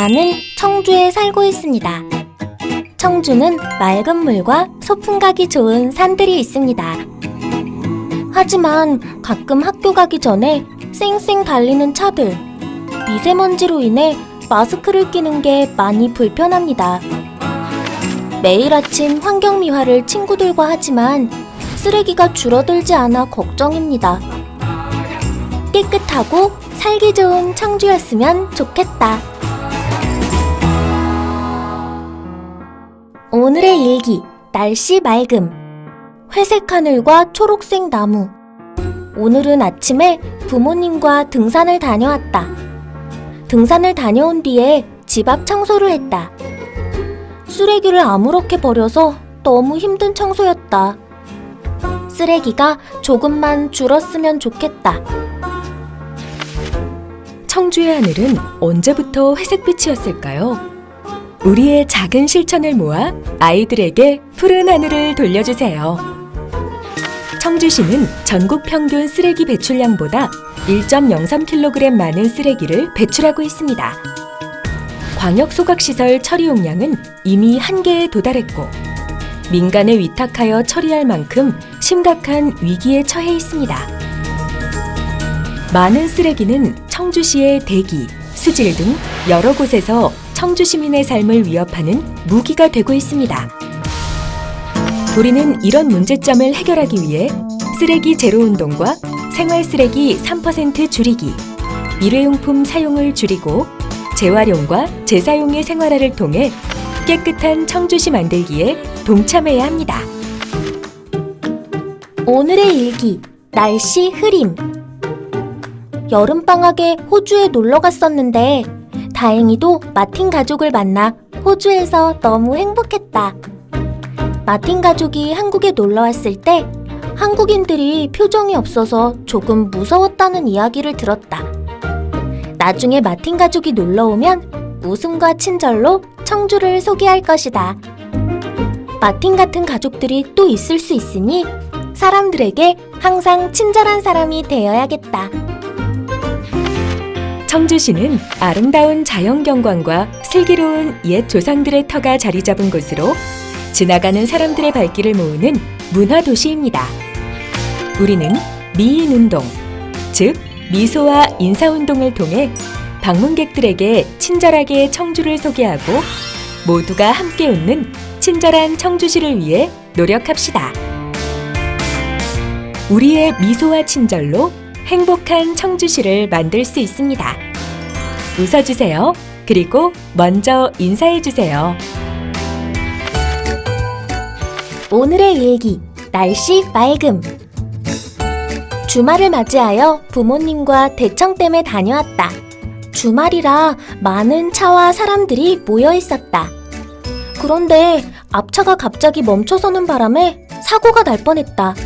나는 청주에 살고 있습니다. 청주는 맑은 물과 소풍 가기 좋은 산들이 있습니다. 하지만 가끔 학교 가기 전에 쌩쌩 달리는 차들, 미세먼지로 인해 마스크를 끼는 게 많이 불편합니다. 매일 아침 환경미화를 친구들과 하지만 쓰레기가 줄어들지 않아 걱정입니다. 깨끗하고 살기 좋은 청주였으면 좋겠다. 오늘의 일기, 날씨 맑음. 회색 하늘과 초록색 나무. 오늘은 아침에 부모님과 등산을 다녀왔다. 등산을 다녀온 뒤에 집 앞 청소를 했다. 쓰레기를 아무렇게 버려서 너무 힘든 청소였다. 쓰레기가 조금만 줄었으면 좋겠다. 청주의 하늘은 언제부터 회색빛이었을까요? 우리의 작은 실천을 모아 아이들에게 푸른 하늘을 돌려주세요. 청주시는 전국 평균 쓰레기 배출량보다 1.03kg 많은 쓰레기를 배출하고 있습니다. 광역 소각시설 처리 용량은 이미 한계에 도달했고, 민간에 위탁하여 처리할 만큼 심각한 위기에 처해 있습니다. 많은 쓰레기는 청주시의 대기, 수질 등 여러 곳에서 청주 시민의 삶을 위협하는 무기가 되고 있습니다. 우리는 이런 문제점을 해결하기 위해 쓰레기 제로 운동과 생활 쓰레기 3% 줄이기, 일회용품 사용을 줄이고 재활용과 재사용의 생활화를 통해 깨끗한 청주시 만들기에 동참해야 합니다. 오늘의 일기, 날씨 흐림. 여름방학에 호주에 놀러 갔었는데, 다행히도 마틴 가족을 만나 호주에서 너무 행복했다. 마틴 가족이 한국에 놀러 왔을 때, 한국인들이 표정이 없어서 조금 무서웠다는 이야기를 들었다. 나중에 마틴 가족이 놀러 오면 웃음과 친절로 청주를 소개할 것이다. 마틴 같은 가족들이 또 있을 수 있으니 사람들에게 항상 친절한 사람이 되어야겠다. 청주시는 아름다운 자연 경관과 슬기로운 옛 조상들의 터가 자리 잡은 곳으로 지나가는 사람들의 발길을 모으는 문화 도시입니다. 우리는 미인 운동, 즉 미소와 인사 운동을 통해 방문객들에게 친절하게 청주를 소개하고 모두가 함께 웃는 친절한 청주시를 위해 노력합시다. 우리의 미소와 친절로 행복한 청주시를 만들 수 있습니다. 웃어주세요. 그리고 먼저 인사해주세요. 오늘의 일기, 날씨 맑음. 주말을 맞이하여 부모님과 대청댐에 다녀왔다. 주말이라 많은 차와 사람들이 모여 있었다. 그런데 앞차가 갑자기 멈춰서는 바람에 사고가 날 뻔했다.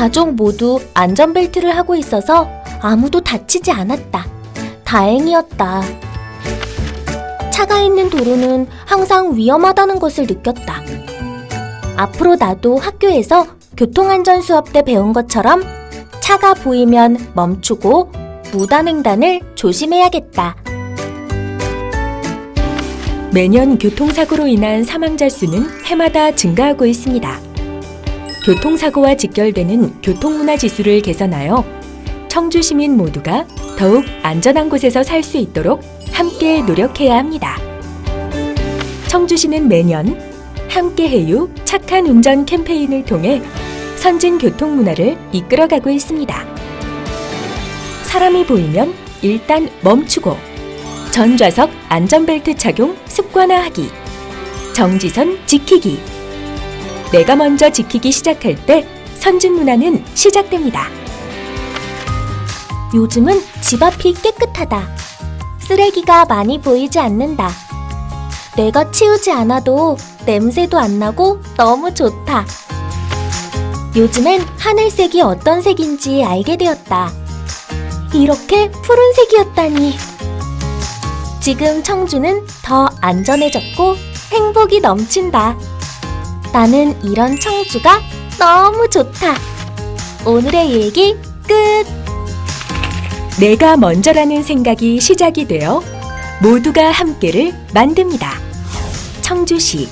가족 모두 안전벨트를 하고 있어서 아무도 다치지 않았다. 다행이었다. 차가 있는 도로는 항상 위험하다는 것을 느꼈다. 앞으로 나도 학교에서 교통안전 수업 때 배운 것처럼 차가 보이면 멈추고 무단횡단을 조심해야겠다. 매년 교통사고로 인한 사망자 수는 해마다 증가하고 있습니다. 교통사고와 직결되는 교통문화 지수를 개선하여 청주 시민 모두가 더욱 안전한 곳에서 살 수 있도록 함께 노력해야 합니다. 청주시는 매년 함께해요 착한 운전 캠페인을 통해 선진 교통 문화를 이끌어가고 있습니다. 사람이 보이면 일단 멈추고 전좌석 안전벨트 착용 습관화하기 정지선 지키기 내가 먼저 지키기 시작할 때 선진 문화는 시작됩니다. 요즘은 집 앞이 깨끗하다. 쓰레기가 많이 보이지 않는다. 내가 치우지 않아도 냄새도 안 나고 너무 좋다. 요즘엔 하늘색이 어떤 색인지 알게 되었다. 이렇게 푸른색이었다니. 지금 청주는 더 안전해졌고 행복이 넘친다. 나는 이런 청주가 너무 좋다. 오늘의 일기 끝! 내가 먼저라는 생각이 시작이 되어 모두가 함께를 만듭니다. 청주시